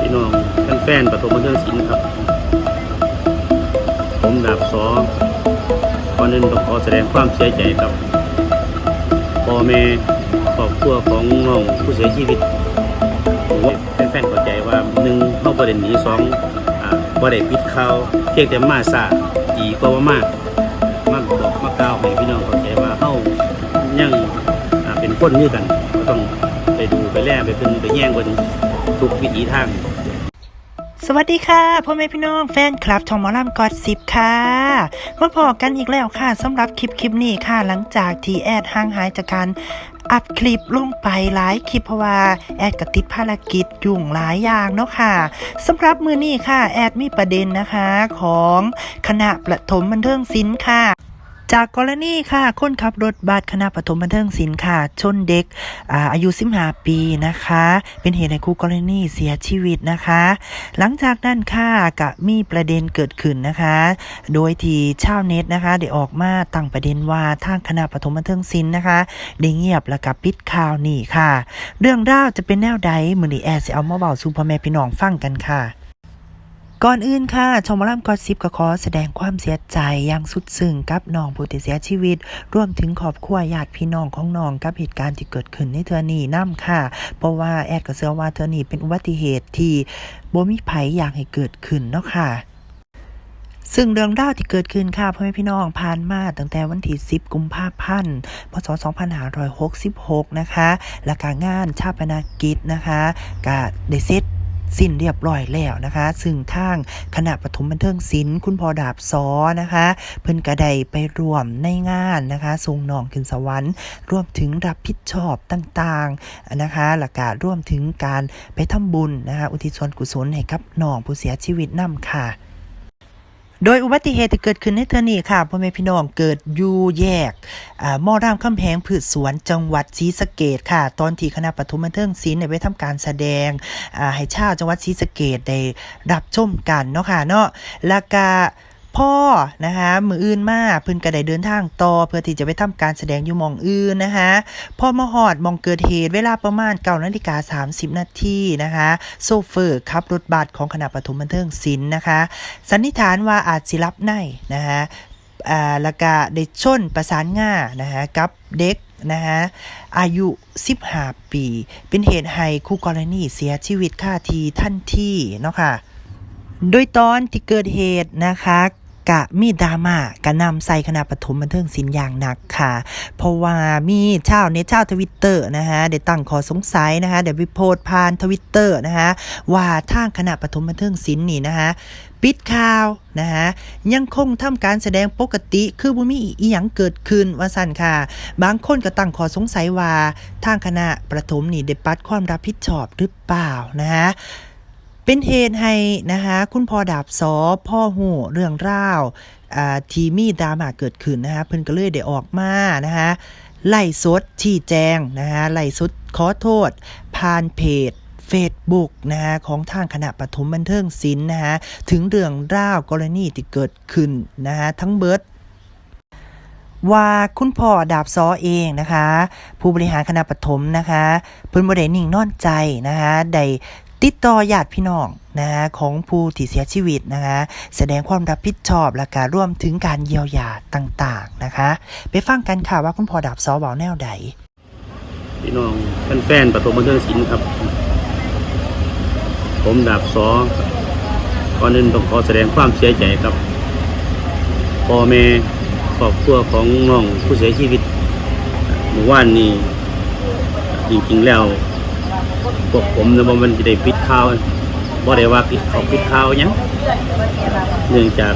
พี่น้องแฟนๆประถมบันเทิงศิลป์ครับ ผมดาบสอก่อนอื่นต้องขอแสดงความเสียใจกับพ่อแม่ครอบครัวของน้องผู้เสียชีวิตผมว่าแฟนๆเข้าใจว่าหนึ่งเข้าประเด็นนี้สองอ่าบ่ได้ปิดข่าเพียงแต่มาซาอีก็ว่ามากมากบอกมากล่าวให้พี่น้องเข้าใจว่าเฮายังเป็นคนนี้กันก็ต้องไปดูไปแลไปพึ่งไปแย่งบน ทุกวิถีทาง สวัสดีค่ะพ่อแม่พี่น้องแฟนคลับทองมอลำกอดสิบค่ะมาพอกันอีกแล้วค่ะสำหรับคลิปคลิปนี้ค่ะหลังจากที่แอดห่างหายจากการอัพคลิปลงไปหลายคลิปเพราะว่าแอดกติดภารกิจยุ่งหลายอย่างเนาะค่ะสำหรับมือนี้ค่ะ แอดมีประเด็นนะคะของคณะประถมบันเทิงศิลป์ค่ะ จากกรณีค่ะคนขับรถบัสคณะปฐมบันเทิงศิลป์ค่ะ ชนเด็กอาอายุ15ปีนะคะ เป็นเหตุให้คู่กรณีเสียชีวิตนะคะ หลังจากนั้นค่ะก็มีประเด็นเกิดขึ้นนะคะ โดยที่ชาวเน็ตนะคะได้ออกมาตั้งประเด็นว่าทางคณะปฐมบันเทิงศิลป์นะคะได้เงียบแล้วก็ปิดข่าวนี่ค่ะ เรื่องราวจะเป็นแนวใดมือนีแอร์สิเอามาเบาสู่พ่อแม่พี่น้องฟังกันค่ะ ก่อนอื่นค่ะชมรมกอซิบก็ขอแสดงความเสียใจอย่างสุดซึ้งกับน้องผู้ที่เสียชีวิต รวมถึงครอบครัวญาติพี่น้องของน้องกับเหตุการณ์ที่เกิดขึ้นในเทือนี้นํค่ะ เพราะว่าแอดก็เชื่อว่าเทือนี้เป็นอุบัติเหตุที่บ่มีไผอยากให้เกิดขึ้นเนาะค่ะซึ่งเรื่องราวที่เกิดขึ้นค่ะพ่อแม่พี่น้องผ่านมาตั้งแต่วันที่ 10 กุมภาพันธ์ พศ 2566 นะคะ และการงานชาปนกิจนะคะก็ได้เสร็จ สิ้นเรียบร้อยแล้วนะคะ ซึ่งทางคณะปฐมบันเทิงศิลป์คุณพ่อดาบซอนะคะ เพิ่นกระไดไปรวมในงานนะคะทรงนองขึ้นสวรรค์รวมถึงรับผิดชอบต่างๆนะคะหลักการรวมถึงการไปทำบุญนะคะอุทิศส่วนกุศลให้กับน้องผู้เสียชีวิตนํค่ะ โดยอุบัติเหตุที่เกิดขึ้นในเทือนี้ค่ะพ่อแม่พี่น้องเกิดอยู่แยกมอรามคำแหงผืดสวนจังหวัดศรีสะเกดค่ะ ตอนที่คณะปฐมบันเทิงศิลป์ไปทำการแสดงให้ชาวจังหวัดศรีสะเกดได้รับชมกันเนาะค่ะเนาะแล้วก็ พ่อนะคะมืออื่นมาเพิ่นก็ได้เดินทางต่อเพื่อที่จะไปทำการแสดงอยู่มองอื่นนะคะพ่อมาฮอดมองเกิดเหตุเวลาประมาณ9นาฬิกา30นาทีนะคะโซเฟอร์ขับรถบัสของคณะปฐมบันเทิงศิลป์นะคะ สันนิษฐานว่าอาจสิรับในนะคะอ่าแล้วก็ได้ชนประสานง่านะคะกับเด็กนะคะอายุ 15 ปี เป็นเหตุให้คู่กรณีเสียชีวิตค่าทีทันที่เนาะค่ะโดยตอนที่เกิดเหตุนะคะ กะมีดราม่ากะนำใส่คณะปฐมบันเทิงศิลป์อย่างหนักค่ะ เพราะว่ามีชาวเนชาวทวิตเตอร์นะคะได้ตั้งขอสงสัยนะคะเดี๋ยวไปโพสต์ผ่านทวิตเตอร์นะคะว่าทางคณะปฐมบันเทิงศิลป์นี่นะคะปิดข่าวนะคะยังคงทำการแสดงปกติคือบ่มีอีหยังเกิดขึ้นว่าสั่นค่ะ บางคนก็ตั้งข้อสงสัยว่าทางคณะประถมนี่ได้ปัดความรับผิดชอบหรือเปล่านะคะ เป็นเหตุให้นะคะคุณพ่อดาบซอพ่อหูเรื่องราวทีมีดราม่าเกิดขึ้นนะคะเพิ่นก็เลยได้ออกมานะคะไล่สดชี้แจงนะคะไล่สดขอโทษ ผ่านเพจ Facebook นะคะของทางคณะปฐมบันเทิงศิลป์นะคะถึงเรื่องราวกรณีที่เกิดขึ้นนะคะทั้งเบิดว่าคุณพ่อดาบซอเองนะคะ ผู้บริหารคณะปฐมนะคะเพิ่นบ่ได้นิ่งนอนใจนะคะได้ ติดต่อญาติพี่น้องนะคะของผู้ที่เสียชีวิตนะคะแสดงความรับผิดชอบและการร่วมถึงการเยียวยาต่างๆนะคะ ไปฟังกันค่ะว่าคุณพ่อดาบซอเว้าแนวใดพี่น้องแฟนๆปฐมบันเทิงศิลป์ครับ ผมดาบสอก่อนอื่นต้องขอแสดงความเสียใจครับพ่อแม่ครอบครัวของน้องผู้เสียชีวิตเมื่อวานนี้จริงๆแล้ว พวกผมนะบ่มันจะได้ปิดข่าวบ่ได้ว่าปิดเขาปิดข่าวยังเนื่องจาก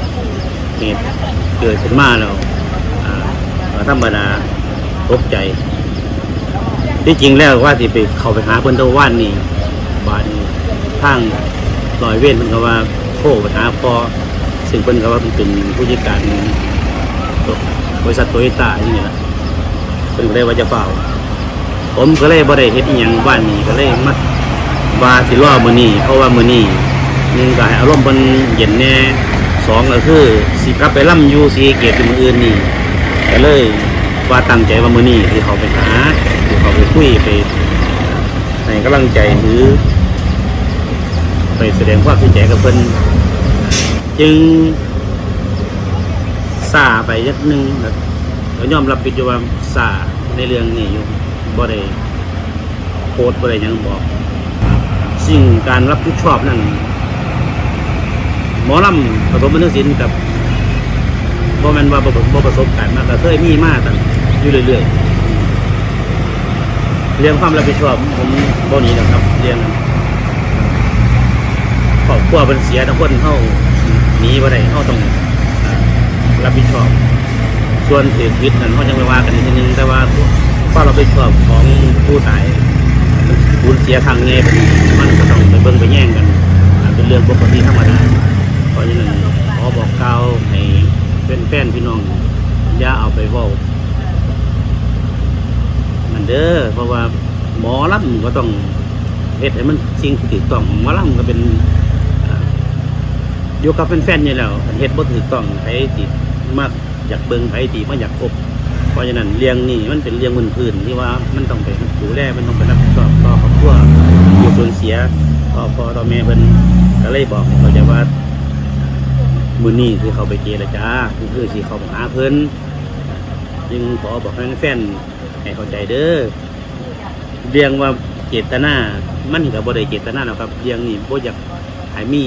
เหตุเกิดขึ้นมาแล้วอ่าก็ธรรมดาตกใจที่จริงแล้วว่าสิไปเข้าไปหาเพิ่นตะวันนี่บานนี้ทางลอยเว้นเพิ่นก็ว่าโทรไปหาพอซึ่งเพิ่นก็ว่าเพิ่นเป็นผู้จัดการบริษัทโตโยต้าอย่างนี้ล่ะเพิ่นก็เลยว่าจะเฝ้า ผมก็เลยบ่ได้เฮ็ดอีหยังบ้านนี้ก็เลยมาว่าสิรอมื้อนี้เพราะว่ามื้อนี้หนึงก็ให้อารมณ์เพิ่นเย็นแน่สองก็คือสิกลับไปล่ำอยู่สีเกตเป็นมื้ออื่นนี่ก็เลยว่าตั้งใจว่ามื้อนี้สิเขาไปหาสิเขาไปคุยไปให้กำลังใจหรือไปแสดงความเสียใจกับเพิ่นจึงซาไปยักหนึงครับก็ยอมรับผิดอยู่ว่าซาในเรื่องนี้อยู่ บ่ได้โพสบ่ได้ยังบอก สิ่งการรับผิดชอบนั่นหมอลำผสมบันเทิงศิลป์กับบ่แม่นว่าบ่บ่ประสบการณ์มาก็เคยมีมาตั้งอยู่เรื่อยๆเรื่องความรับผิดชอบผมบ่หนี้นะครับเรื่องครอบครัวเป็นเสียทั้งคนเฮาหนีบ่ได้เฮาต้องรับผิดชอบ ส่วนถือผิดนั้นเฮายังไม่ว่ากันอีกทีนึงแต่ว่า ความรับผิดชอบของผู้ตายสูญเสียครั้งนี้มันก็ต้องไปเบิ่งไปแย่งกัน เป็นเรื่องปกติธรรมดาเพราะฉะนั้นขอบอกกล่าวให้เป็นแฟนพี่น้องอย่าเอาไปว้ามันเด้อเพราะว่าหมอลำก็ต้องเฮ็ดให้มันสิ่งที่ถูกต้องหมอลำก็เป็นอยู่กับเป็นแฟนๆอยู่แล้วเฮ็ดบ่ถูกต้องไผสิดมากอยากเบิ่งไผสิดมาอยากพบ เพราะฉะนั้นเรื่องนี้มันเป็นเรื่องมืนพื้นที่ว่ามันต้องไปดูแลมันต้องไปรับผิดชอบต่อครอบครัวอยู่สูญเสียต่อพ่อต่อแม่เพิ่นก็เลยบอกเขาใจว่ามือนี้คือเขาไปเจรจาคือสิเขาไปหาเพิ่นจึงขอบอกให้แฟนให้เข้าใจเด้อเรื่องว่าเจตนา มันก็บ่ได้เจตนาหรอกครับเรื่องนี้บ่อยากให้มี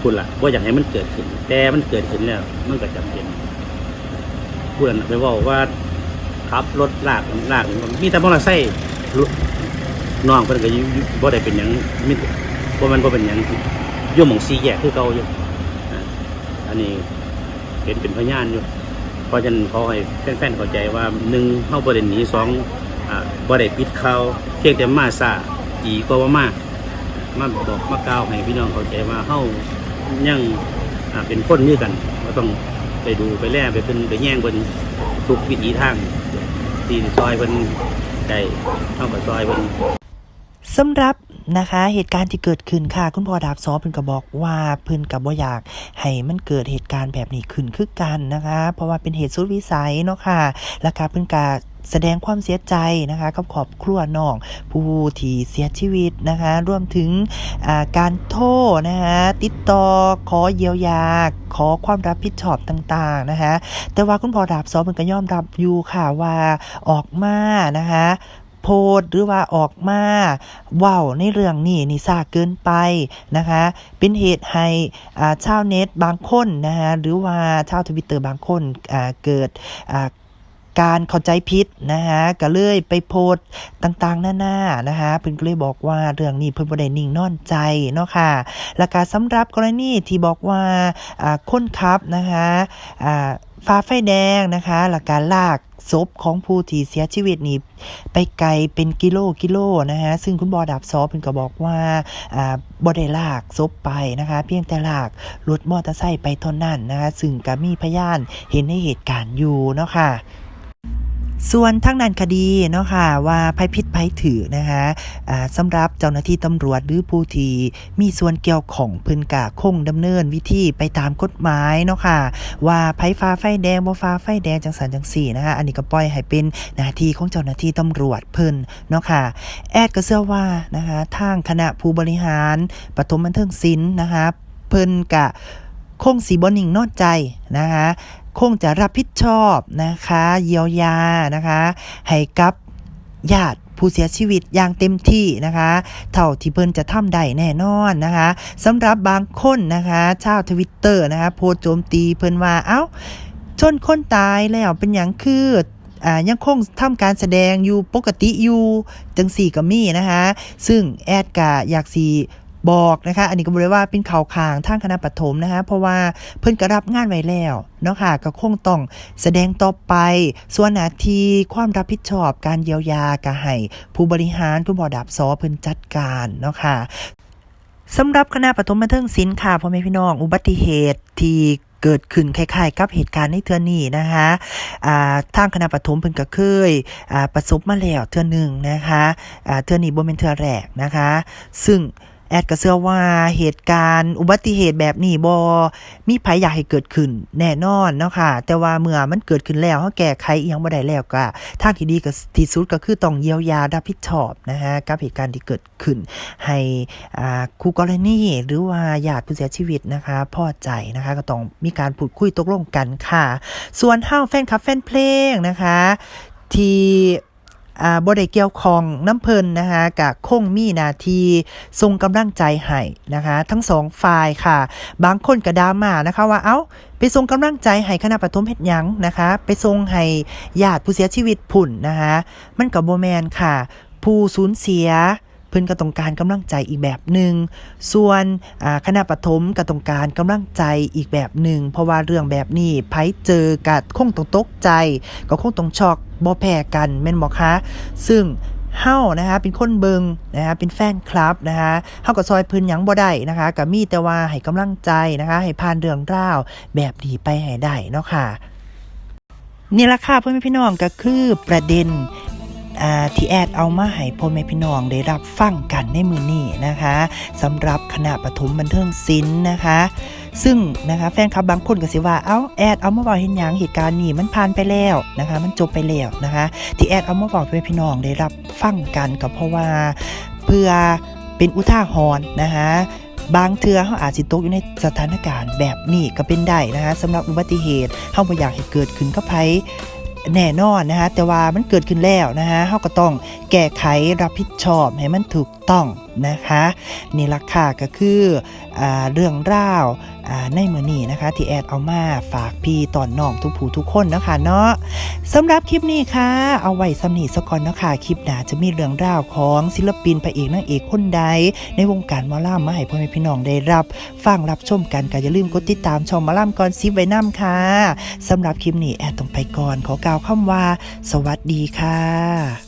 คุณล่ะบ่อยากให้มันเกิดขึ้น แต่มันเกิดขึ้นแล้ว มันก็จำเป็น เพื่อนไปบอกว่าขับรถลากลากมีแต่มอเตอร์ไซค์น้องเพิ่นก็ยู่อยู่บ่ได้เป็นหยังมีบ่แมันบ่เป็นหยังอยู่หม่องซีแยกคือเก่าอยู่อันนี้เห็นเป็นพยานอยู่ เพราะฉะนั้นขอให้แฟนๆเข้าใจว่าหนึ่งเฮาบ่ได้หนีสองบ่ได้ปิดเข่าเพียงแต่มาซาดีกว่ามามาบอกมากล่าวให้พี่น้องเข้าใจว่าเฮายังอ่าเป็นคนนี้กันก็ต้อง ไปดูไปแล่ไปเป็นไปแย่งบนทุกวิถีทางตีซอยบนใจเข้ากับซอยบนสำหรับนะคะเหตุการณ์ที่เกิดขึ้นค่ะ คุณพ่อดาบซอเพิ่นก็บอกว่าเพิ่นกับบ่อยากให้มันเกิดเหตุการณ์แบบนี้ขึ้นคือกันนะคะ เพราะว่าเป็นเหตุสุดวิสัยเนาะค่ะราคาเพิ่นกา แสดงความเสียใจนะคะกับครอบครัวน้อง ผู้ที่เสียชีวิตนะคะรวมถึงาการโทษนะคะติดต่อขอเยียวยา ขอความรับผิดชอบต่างๆนะคะแต่ว่าคุณพ่อดาบซอเพิ่นก็ยอมรับอยู่ค่ะว่าออกมานะคะโพสต์หรือว่าออกมาเว้าในเรื่องนี้นี่ซาเกินไปนะคะ เป็นเหตุให้ชาวเน็ตบางคนนะคะหรือว่าชาวทวิตเตอร์บางคนเกิด การเข้าใจผิดนะคะก็เลยไปโพสต์ต่างๆหน้าๆนะคะเพิ่นก็เลยบอกว่าเรื่องนี้เพิ่นบ่ได้นิ่งนอนใจเนาะค่ะแล้วก็สำหรับกรณีที่บอกว่าอ่าคนขับนะคะอ่าฟ้าไฟแดงนะคะแล้วก็ลากศพของผู้ที่เสียชีวิตนี่ไปไกลเป็นกิโลกิโลนะฮะซึ่งคุณบอดับซอเพิ่นก็บอกว่าอ่าบ่ได้ลากศพไปนะคะ เพียงแต่ลากรถมอเตอร์ไซค์ไปเท่านั้นนะคะซึ่งก็มีพยานเห็นในเหตุการณ์อยู่เนาะค่ะ ส่วนทั้งนั้นคดีเนาะค่ะว่าภัยพิษภัยถือนะคะสำหรับเจ้าหน้าที่ตำรวจหรือผู้ที่มีส่วนเกี่ยวของเพิ่นกะคงดำเนินวิธีไปตามกฎหมายเนาะค่ะว่าไผฟ้าไฟแดงบ่ฟ้าไฟแดงจังสันจังสี่นะคะอันนี้ก็ปล่อยให้เป็นหน้าที่ของเจ้าหน้าที่ตำรวจเพิ่นเนาะค่ะแอดก็เชื่อว่านะคะทางคณะผู้บริหารปฐมบันเทิงศิลป์นะคะเพิ่นกะคงสีบอนิ่งนอนใจนะคะ คงจะรับผิดชอบนะคะ เยียวยานะคะ ให้กับญาติผู้เสียชีวิตอย่างเต็มที่นะคะ เท่าที่เพิ่นจะทำได้แน่นอนนะคะสำหรับบางคนนะคะชาวทวิตเตอร์นะคะ โพสโจมตีเพิ่นว่าเอ้า ชนคนตายแล้วเป็นอย่างคืออ่ายังคงทำการแสดงอยู่ปกติอยู่จังสี่ก็มีนะคะ ซึ่งแอดกะอยากสี บอกนะคะ อันนี้ก็บอกเลยว่าเป็นข่าวคางทางคณะปฐมนะคะ เพราะว่าเพิ่นก็รับงานไว้แล้วเนาะค่ะก็คงต้องแสดงต่อไป ส่วนหน้าที่ความรับผิดชอบการเยียวยาก็ให้ผู้บริหารผู้บอดับซอเพิ่นจัดการเนาะค่ะสำหรับคณะปฐมบันเทิงศิลป์ค่ะพ่อแม่พี่น้อง อุบัติเหตุที่เกิดขึ้นคล้ายๆกับเหตุการณ์ในเทือนี้นะคะทางคณะปฐมเพิ่นก็เคยประสบมาแล้วเทือหนึ่งนะคะเทือนี้บ่เป็นเทือแรกนะคะ ซึ่ง แอดก็เชื่อว่าเหตุการณ์อุบัติเหตุแบบนี้บอมีภัยอยากให้เกิดขึ้นแน่นอนเนาะค่ะ แต่ว่าเมื่อมันเกิดขึ้นแล้วเขาแก้ไขเอิหยังบ่ได้แล้วก็ทางที่ดีก็ที่สุดก็คือต้องเยียวยารับผิดชอบนะฮะกับเหตุการณ์ที่เกิดขึ้น ให้คู่กรณีหรือว่าญาติผู้เสียชีวิตนะคะพอใจนะคะก็ต้องมีการพูดคุยตกลงกันค่ะ ส่วนเฮาแฟนคลับแฟนเพลงนะคะ ที่ อ่าบ่ได้เกี่ยวข้องน้ำเพลินนะคะกับคงมีนาทีส่งกำลังใจให้นะคะ ทั้งสองฝ่ายค่ะ บางคนก็ดามานะคะว่าเอ้าไปส่งกำลังใจให้คณะปฐมเฮ็ดยังนะคะ ไปส่งให้ญาติผู้เสียชีวิตผุ่นนะคะมันกับโบแมนค่ะ ผู้สูญเสียเพิ่นก็ต้องการกำลังใจอีกแบบหนึ่ง ส่วนคณะปฐมก็ต้องการกำลังใจอีกแบบหนึ่ง เพราะว่าเรื่องแบบนี้ไผเจอกัดคงต้องตกใจ ก็คงต้องช็อก บ่แพ้กันแม่นบ่คะซึ่งเฮานะคะเป็นคนเบิงนะคะเป็นแฟนคลับนะคะเฮาก็ซอยพื้นหยังบ่ได้นะคะก็มีแต่ว่าให้กำลังใจนะคะให้ผ่านเรื่องราวแบบดีไปให้ได้เนาะค่ะนี่ละค่ะเพื่อนพี่น้องก็คือประเด็น อ่าที่แอดเอามาให้พ่อแม่พี่น้องได้รับฟังกันในมือนี้นะคะสำหรับคณะปฐมบันเทิงศิลป์นะคะ ซึ่งนะคะแฟนคลับบางคนก็สิว่าเอ้าแอดเอามาบอกเห็นหยังเหตุการณ์นี้มันผ่านไปแล้วนะคะ มันจบไปแล้วนะคะ ที่แอดเอามาบอกให้พี่น้องได้รับฟังกันก็เพราะว่าเพื่อเป็นอุทาหรณ์นะคะบางเทือเขาอาจสิตกอยู่ในสถานการณ์แบบนี้ก็เป็นได้นะคะสำหรับอุบัติเหตุเขาบ่อยากให้เกิดขึ้นกับไผ แน่นอนนะคะแต่ว่ามันเกิดขึ้นแล้วนะคะเขาก็ต้องแก้ไขรับผิดชอบให้มันถูก ต้องนะคะนี่ราคาก็คืออเรื่องราวในมือนี้นะคะที่แอดเอามาฝากพี่ตอนน้องทุกผู้ทุกคนนะคะเนาะสำหรับคลิปนี้ค่ะ เอาไว้สำนีสก่อนนะคะคลิปหน้าจะมีเรื่องราวของศิลปินพระเอกนางเอกคนใด ในวงการมอลำมาให้พ่อแม่พี่น้องได้รับฟังรับชมกันก็อย่าลืมกดติดตามช่องหมอลำก่อนซิไว้น้ำค่ะสำหรับคลิปนี้แอดต้องไปก่อนขอกล่าวคำว่า สวัสดีค่ะ